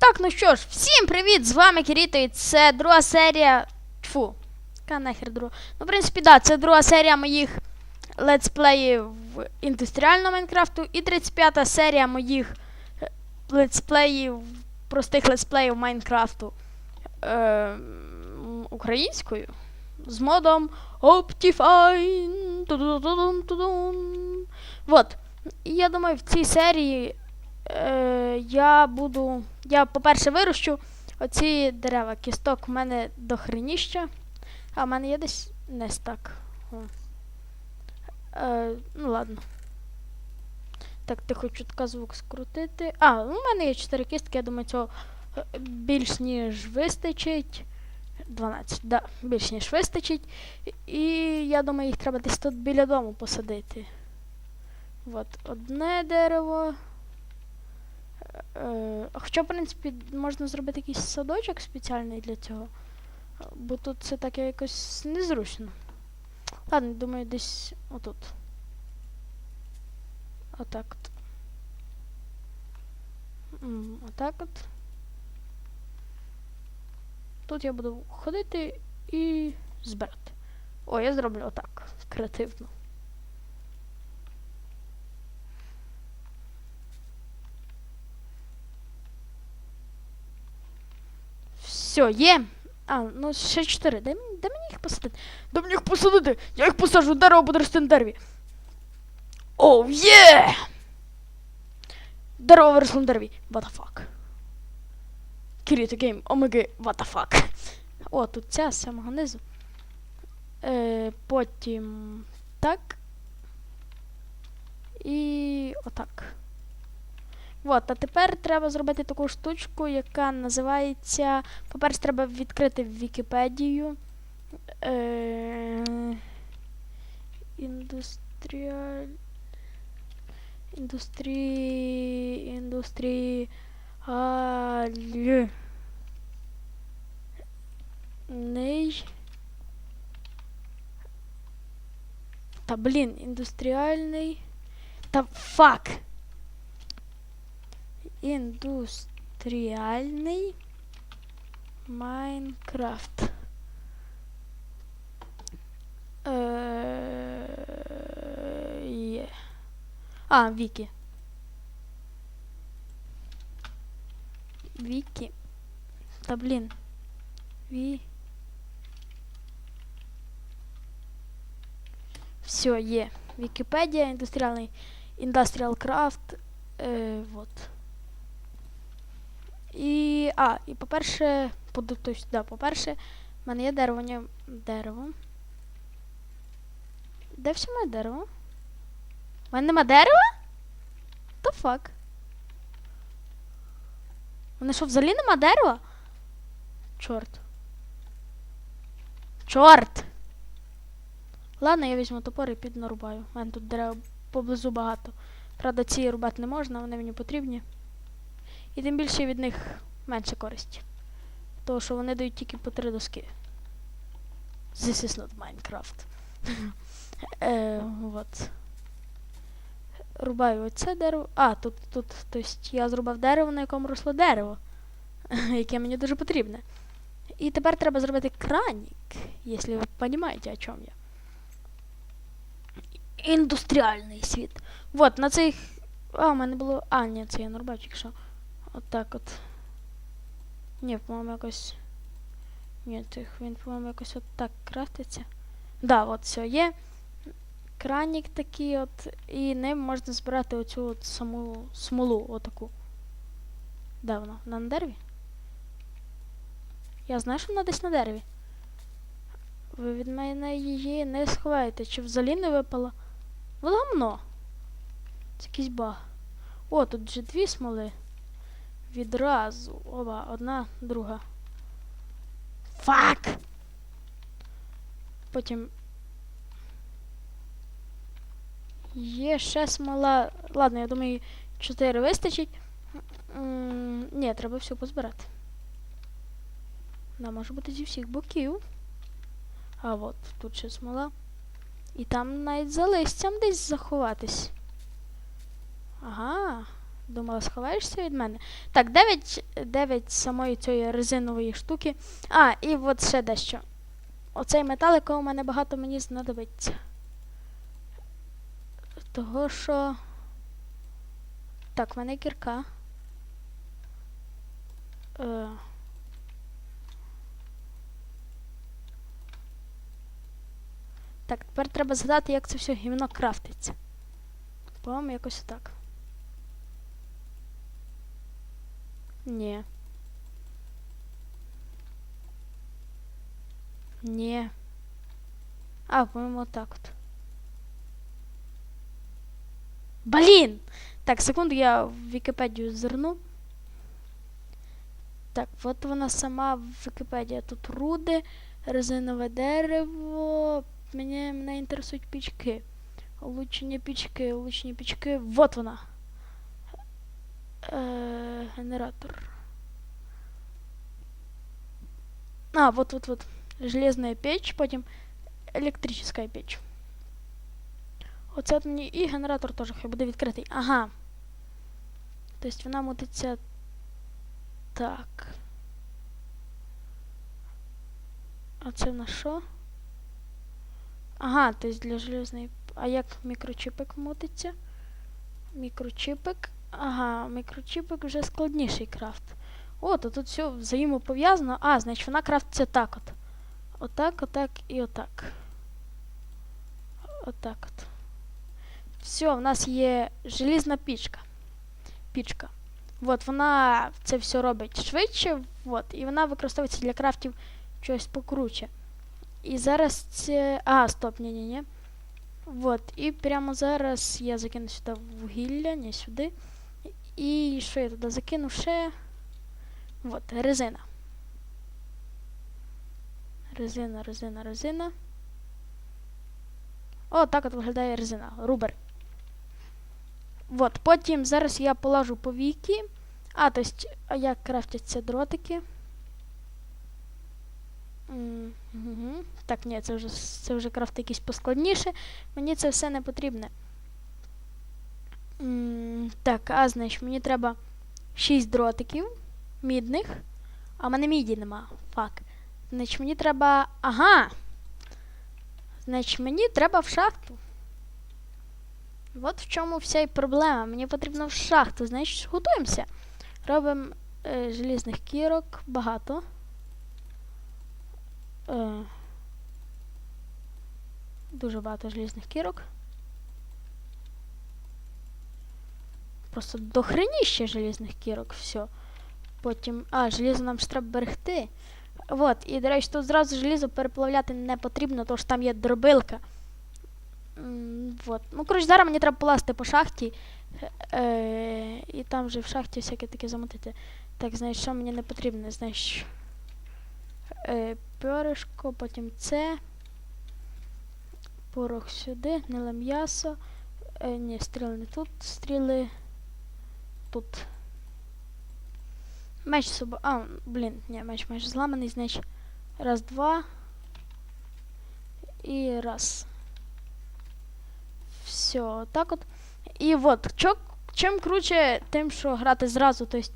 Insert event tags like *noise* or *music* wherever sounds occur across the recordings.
Так, ну що ж, всім привіт! З вами Кіріто, і це друга серія. Фу. Яка нахер друга. Ну, в принципі, да, це друга серія моїх летсплеїв індустріального Майнкрафту і 35-та серія моїх е, летсплеїв, простих летсплеїв Майнкрафту е, українською з модом Optifine. Вот. І я думаю, в цій серії е, я буду. Я, по-перше, вирощу оці дерева. Кісток в мене до хреніща. А в мене є десь не так. Е, ну ладно. Так, ти хочу така звук скрутити. А, ну в мене є 4 кістки, я думаю, цього е, більш ніж вистачить. 12, да, більш ніж вистачить. І я думаю, їх треба десь тут біля дому посадити. От одне дерево. Е, хоча, в принципі, можна зробити якийсь садочок спеціальний для цього. Бо тут це таке якось незручно. Ладно, думаю, десь отут. Отак от. Отак от. Тут я буду ходити і збирати. О, я зроблю отак. Креативно. Все, є. А, ну ще чотири. Де, мені- де мені їх посадити? Де мені їх посадити? Я їх посаджу, дерево буде рости на дереві. Оу, є! Дерево виросло на дереві. What the fuck? Кіріто гейм, омеги, what the fuck? О, тут ця з самого низу. Е, потім так. І отак. От, а тепер треба зробити таку штучку, яка називається. По-перше, треба відкрити Вікіпедію. Е... Індустріаль. Індустрі. Індустрі. Аль. Ней. Та блін, індустріальний. Та фак. Індустріальний Майнкрафт. Е, Є. А, Вікі. Вікі. Та блін. Ві. Все, є. Вікіпедія, індустріальний Industrial Craft. Е, вот. І. А, і по-перше, тобто, да, по-перше, в мене є дерево, ні, дерево. Де все моє дерево? У мене нема дерева? The fuck? У мене що, взагалі нема дерева? Чорт. Чорт! Ладно, я візьму топор і піду нарубаю. У мене тут дерев поблизу багато. Правда, ці рубати не можна, вони мені потрібні. І тим більше від них менше користі. Тому що вони дають тільки по три доски. This is not Minecraft. *laughs* е, вот. Рубаю оце дерево. А, тут, тут, тобто я зрубав дерево, на якому росло дерево. *laughs* яке мені дуже потрібне. І тепер треба зробити краник, якщо ви розумієте, о чому я. Індустріальний світ. Вот, на цих. А, у мене було. А, ні, це я нарубав тільки що. От так от. Ні, по-моєму, якось. Ні, тих, він, по-моєму, якось от так крафтиться. Да, от все є. Кранік такий от. І ним можна збирати оцю от саму смолу, отаку. Де вона? Вона на дереві? Я знаю, що вона десь на дереві. Ви від мене її не сховаєте. Чи взагалі не випала? Вот гамно. Це якийсь баг. О, тут вже дві смоли. Відразу. Оба, одна, друга. Фак! Потім. Є ще смола. Ладно, я думаю, 4 вистачить. М, Ні, треба все позбирати. Да, може бути зі всіх боків. А от, тут ще смола. І там навіть за листям десь заховатись. Ага. Думала, сховаєшся від мене. Так, 9, 9 самої цієї резинової штуки. А, і от ще дещо. Оцей метал, якого у мене багато мені знадобиться. Того що. Так, в мене кірка. Е. Так, тепер треба згадати, як це все гівно крафтиться. По-моєму, якось так. Ні. Ні. А, по-моєму, так от. Блін! Так, секунду, я в Вікіпедію зерну. Так, от вона сама Вікіпедія. Тут руди, резинове дерево. Мене, мене інтересують пічки. Улучшення пічки, улучшення пічки. Вот вона. Е, генератор. А, вот, вот, вот. Железная печь, потім електрична печь. Оце от мені і генератор теж хай буде відкритий. Ага. Тобто вона мутиться так. А це на що? Ага, тобто для железної. А як мікрочіпик мутиться? Мікрочіпик. Ага, мікрочіпик вже складніший крафт. О, то тут все взаємопов'язано. А, значить вона крафтиться так от. Отак, отак і отак. Отак от. Все, в нас є желізна пічка. Пічка. От, вона це все робить швидше, от, і вона використовується для крафтів чогось покруче. І зараз це. А, стоп, ні-ні-ні. Вот, і прямо зараз я закину сюди вугілля, не сюди. І що я туди закину ще? Вот, резина. Резина, резина, резина. О, так от виглядає резина. Рубер. Вот, потім зараз я положу повіки. А, то есть, а як крафтяться дротики? М, Угу. Так, ні, це вже, це вже крафт якийсь поскладніше. Мені це все не потрібне. Так, а значить, мені треба 6 дротиків мідних. А в мене міді нема. Фак. Значить, мені треба. Ага. Значить, мені треба в шахту. От в чому вся і проблема. Мені потрібно в шахту. Значить, готуємося. Робимо е, желізних кірок багато. Е, дуже багато желізних кірок. Просто дохреніще желізних кірок, все. Потім. А, желізо нам ж треба берегти. От, і, до речі, тут зразу желізо переплавляти не потрібно, тому що там є дробилка. Вот. Ну, коротше, зараз мені треба полазити по шахті. Е, і там вже в шахті всяке таке замотити. Так, знаєш, що мені не потрібно, знаєш. Е, перишко, потім це. Порох сюди, гниле м'ясо. Е, ні, стріли не тут, стріли тут. Меч собі. А, блін, ні, меч майже зламаний, значить. Раз, два. І раз. Все, так от. І от, чо, чим круче тим, що грати зразу, то есть,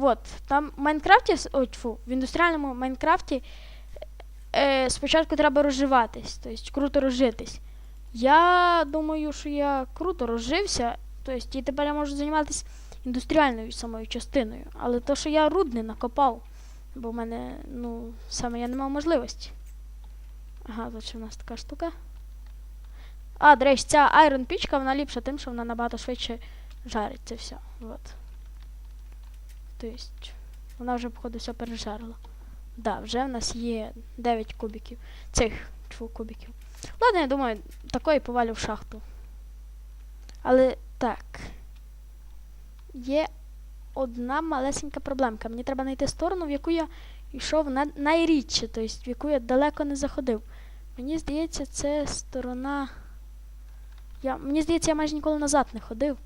от, там в Майнкрафті, ой, тьфу, в індустріальному Майнкрафті е, спочатку треба розживатись, тобто круто розжитись. Я думаю, що я круто розжився, тобто, і тепер я можу займатися індустріальною самою частиною. Але то, що я руд не накопав, бо в мене, ну, саме я не мав можливості. Ага, ще в нас така штука. А, до речі, ця Iron пічка, вона ліпша тим, що вона набагато швидше жарить це все. Вот. Тобто, вона вже, походу, все пережарила. Да, вже в нас є 9 кубиків. Цих тьфу, кубиків. Ладно, я думаю, такої повалю в шахту. Але так. Є одна малесенька проблемка. Мені треба знайти сторону, в яку я йшов на, найрідше, тобто в яку я далеко не заходив. Мені здається, це сторона. Я, мені здається, я майже ніколи назад не ходив.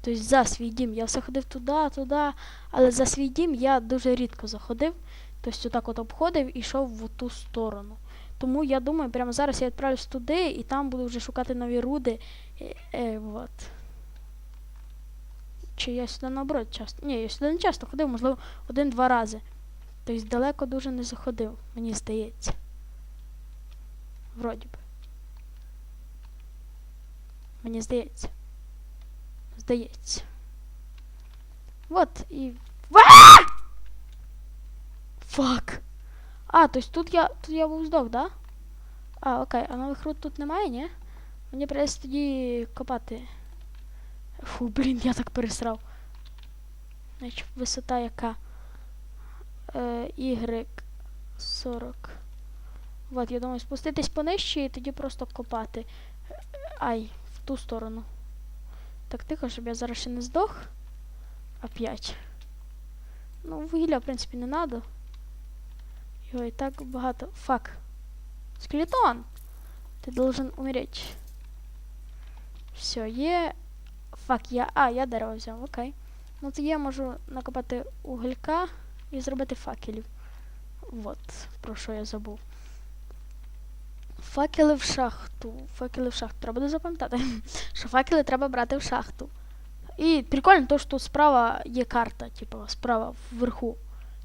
Тобто за свій дім. Я все ходив туди, туди, але за свій дім я дуже рідко заходив. Тобто отак от обходив і йшов в ту сторону. Тому я думаю, прямо зараз я відправлюсь туди і там буду вже шукати нові руди. Е, е, вот. Чи я сюди наоборот часто. Ні, я сюди не часто ходив, можливо, один-два рази. Тобто далеко дуже не заходив, мені здається. Вроді би. Мені здається. Здається. Вот і. Фак. А, тобто тут я. Тут я був здох, да? А, окей, а нових руд тут немає, ні? Мені придеться тоді копати. Фу, блін, я так пересрав. Значить, висота яка? Е, y 40. Вот, я думаю, спуститись понижче і тоді просто копати. Ай, в ту сторону. Так тихо, щоб я зараз ще не здох. Опять. Ну, вугілля, в принципі, не надо. Його і так багато. Фак. Скелетон! Ти должен умереть. Все, є. Фак, я. А, я дерево взяв, окей. Ну тоді я можу накопати уголька і зробити факелів. Вот, про що я забув. Факели в шахту. Факели в шахту. Треба буде запам'ятати, *laughs* що факели треба брати в шахту. І прикольно, то, що тут справа є карта, типу, справа вверху.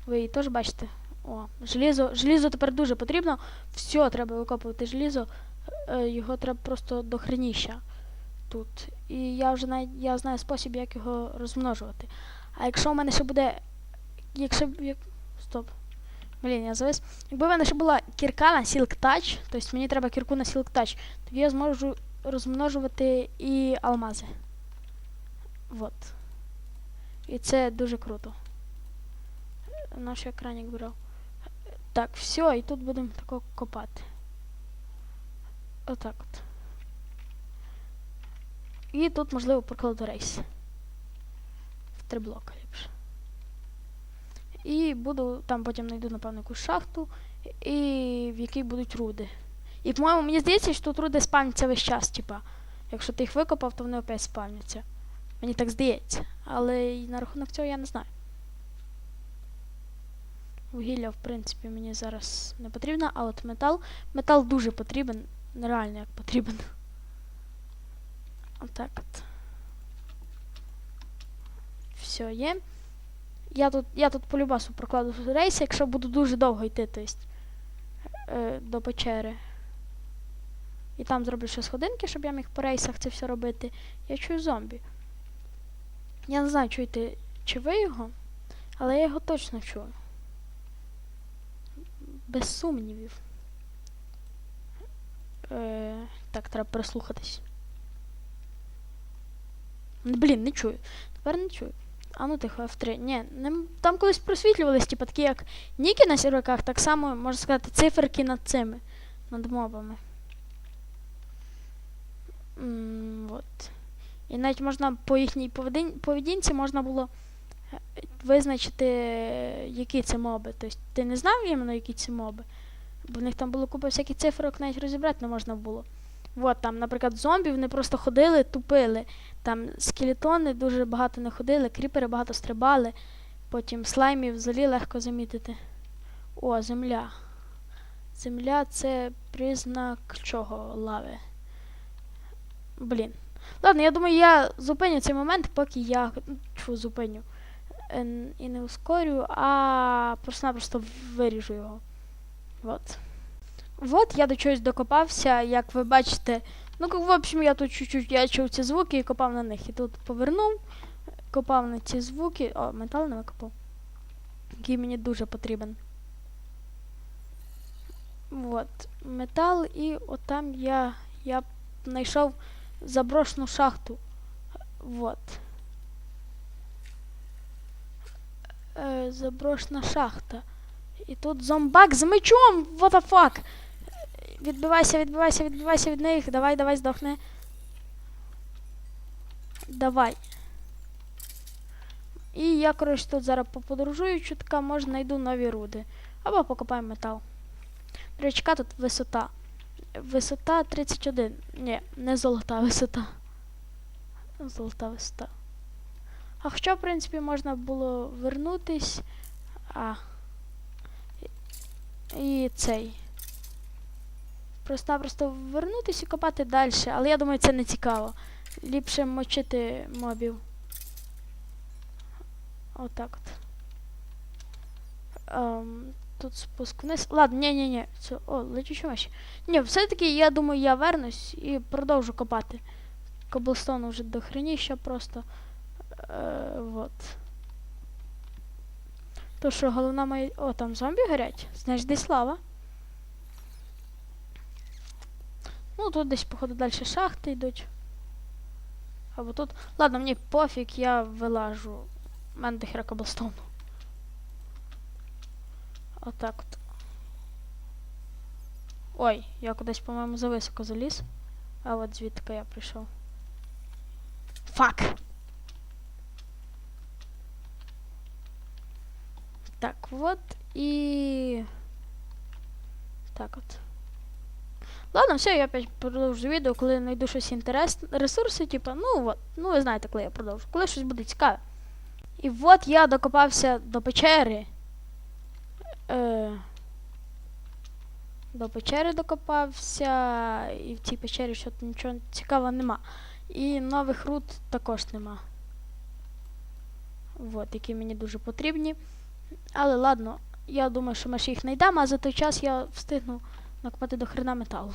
Ви її теж бачите. О, желізо. Желізо тепер дуже потрібно. Все, треба викопувати желізо. Е, Його треба просто до хреніща тут. І я вже навіть я знаю спосіб, як його розмножувати. А якщо в мене ще буде. Якщо. Як... Стоп. Блін, я завис. Якби в мене ще була кірка на Silk Touch, тобто мені треба кірку на Silk Touch, тоді я зможу розмножувати і алмази. Вот. І це дуже круто. Наш екранік брав. Так, все, і тут будемо тако копати. Отак от. І тут, можливо, прокладу рейс. В три блока ліпше. І буду, там потім знайду, напевно, якусь шахту, і в якій будуть руди. І, по-моєму, мені здається, що тут руди спавняться весь час, типа. Якщо ти їх викопав, то вони опять спавняться. Мені так здається. Але і на рахунок цього я не знаю. Вугілля, в принципі, мені зараз не потрібно, а от метал. Метал дуже потрібен. Нереально як потрібен. Отак от. Все є. Я тут, я тут по любасу прокладу рейс, якщо буду дуже довго йти, то есть, е, до печери. І там зроблю ще сходинки, щоб я міг по рейсах це все робити. Я чую зомбі. Я не знаю, чуєте, чи ви його, але я його точно чую. Без сумнівів. Е, так, треба прислухатись. Блін, не чую. Тепер не чую. А ну тихо, F3. Ні, не, там колись просвітлювались, типу, такі як ніки на сіроках, так само, можна сказати, циферки над цими, над мобами. М, вот. І навіть можна по їхній поведін... поведінці можна було е, визначити, які це моби. Тобто ти не знав іменно, які це моби. Бо в них там було купа всяких цифрок, навіть розібрати не можна було. От там, наприклад, зомбі, вони просто ходили, тупили. Там скелетони дуже багато не ходили, кріпери багато стрибали. Потім слаймів взагалі легко замітити. О, земля. Земля це признак чого лави. Блін. Ладно, я думаю, я зупиню цей момент, поки я чу, зупиню. І не ускорю, а просто-напросто виріжу його. Вот. Вот я до чогось докопався, як ви бачите. Ну, в общем, я тут чуть-чуть я чув ці звуки і копав на них. І тут повернув, копав на ці звуки. О, метал не викопав. Який мені дуже потрібен. Вот. Метал, і отам я, я знайшов заброшену шахту. Вот. Е, заброшена шахта. І тут зомбак з мечом! What the fuck? Відбивайся, відбивайся, відбивайся від них. Давай, давай, здохни. Давай. І я, коротше, тут зараз поподорожую чутка, може знайду нові руди. Або покопаємо метал. До тут висота? Висота 31. Ні, не золота висота. Золота висота. А хоча, в принципі, можна було вернутись. А. І цей. Просто-напросто вернутись і копати далі. Але я думаю, це не цікаво. Ліпше мочити мобів. Отак от. Ем, тут спуск вниз. Ладно, ні, ні, ні. Це. О, летючі миші. Ні, все-таки я думаю, я вернусь і продовжу копати. Коблстону вже до хреніща просто. Е, вот. То що головна моя. О, там зомбі горять. Значить, десь лава. Ну, тут десь, походу, далі шахти йдуть. Або тут. Ладно, мені пофіг, я вилажу. У мене дохера коблстону. Отак от. Ой, я кудись, по-моєму, зависоко заліз. А от звідки я прийшов. Фак! Так, вот і. Так от. Ладно, все, я опять продовжу відео, коли знайду щось інтересне. Ресурси, типу, ну от, ну ви знаєте, коли я продовжу. Коли щось буде цікаве. І от я докопався до печери. Е, до печери докопався, і в цій печері що нічого цікавого нема. І нових руд також нема. От, які мені дуже потрібні. Але ладно, я думаю, що ми ще їх знайдемо, а за той час я встигну накопати до хрена металу.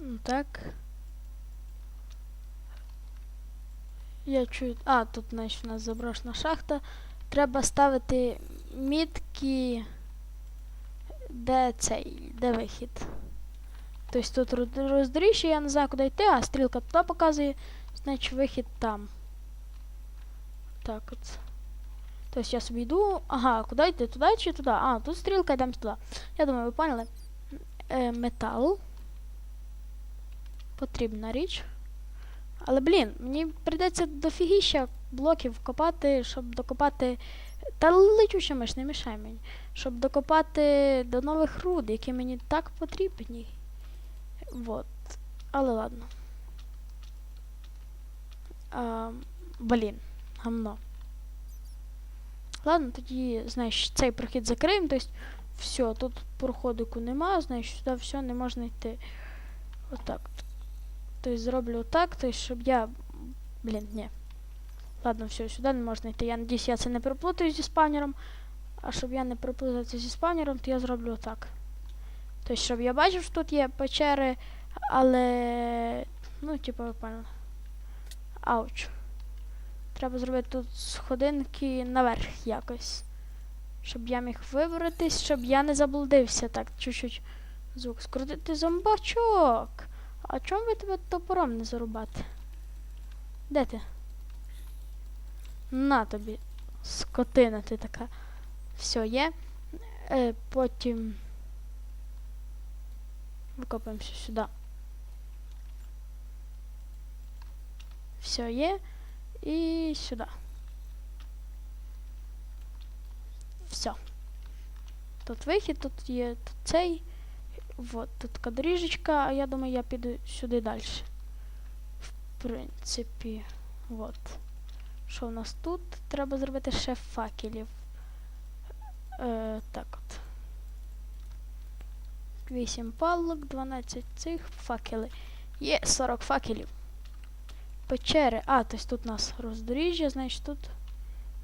Ну, Так. Я чую. А, тут значить, у нас заброшена шахта. Треба ставити мітки. Де цей, де вихід? Тобто тут роз- я не знаю, куди йти, а стрілка туди показує, значить вихід там. Так от. Тобто я собі йду. Ага, куди йти? Туди чи туди? А, тут стрілка, йдемо туди. Я думаю, ви поняли. Е, метал. Потрібна річ. Але, блін, мені прийдеться дофігіща блоків копати, щоб докопати. Та летюча миш, не мішай мені. Щоб докопати до нових руд, які мені так потрібні. Вот. Але ладно. А, блін, гамно. Ладно, тоді, знаєш, цей прохід закриємо, тобто все, тут проходику нема, знаєш, сюди все не можна йти. Отак. Тобто зроблю отак, тобто, щоб я. Блін, ні. Ладно, все, сюди не можна йти. Я надіюсь, я це не переплутаю зі спавнером. А щоб я не переплутався зі спавнером, то я зроблю отак. Тобто, щоб я бачив, що тут є печери, але. Ну, типу, ви поняли. Ауч. Треба зробити тут сходинки наверх якось. Щоб я міг вибратись, щоб я не заблудився. Так, чуть-чуть звук скрутити зомбачок. А чому ви тебе топором не зарубати? Де ти? На тобі, скотина ти така. Все є. Е, потім викопаємося сюди. Все є. І сюди. Все. Тут вихід, тут є тут цей. Вот, тут така а я думаю, я піду сюди далі. В принципі, от. Що в нас тут? Треба зробити ще факелів. Е, так от. 8 палок, 12 цих факели. Є 40 факелів. Печери. А, тобто тут у нас роздоріжжя, значить тут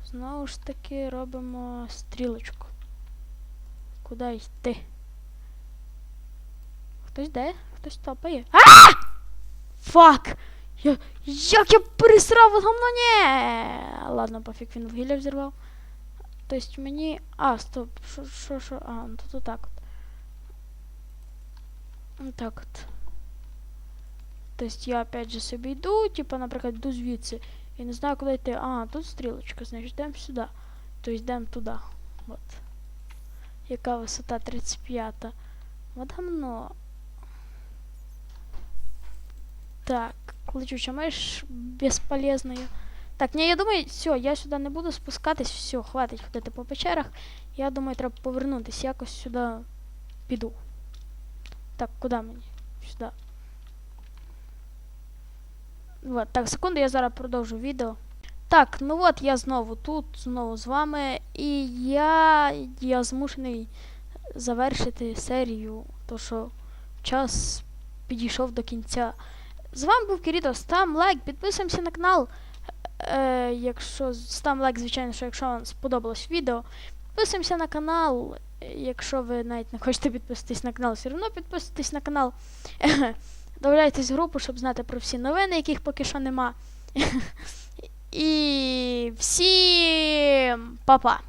знову ж таки робимо стрілочку. Куди йти? Хтось де? Хтось топає. А! Фак! Я, як я пересрав от гамно, ні! Ладно, пофіг, він вугілля взірвав. Тобто мені. А, стоп, що, що, що? А, ну тут отак от. Так от. Тобто я опять же собі йду, типа, наприклад, йду звідси. І не знаю, куди йти. А, тут стрілочка, значить йдемо сюди. Тобто йдемо туди. От. Яка висота 35. От гамно. Так, летюча миш безполезною. Так, ні, я думаю, все, я сюди не буду спускатись, все, хватить ходити по печерах. Я думаю, треба повернутися, якось сюди піду. Так, куди мені? Сюди. Вот, так, секунду, я зараз продовжу відео. Так, ну от я знову тут, знову з вами. І я, я змушений завершити серію, то що час підійшов до кінця. З вами був Кірітос, там лайк, підписуємося на канал. Е, якщо став лайк, звичайно, що якщо вам сподобалось відео. Підписуємося на канал. Якщо ви навіть не хочете підписатись на канал, все одно підписуйтесь на канал. *laughs* Добавляйтесь в групу, щоб знати про всі новини, яких поки що нема. *laughs* І всім па-па!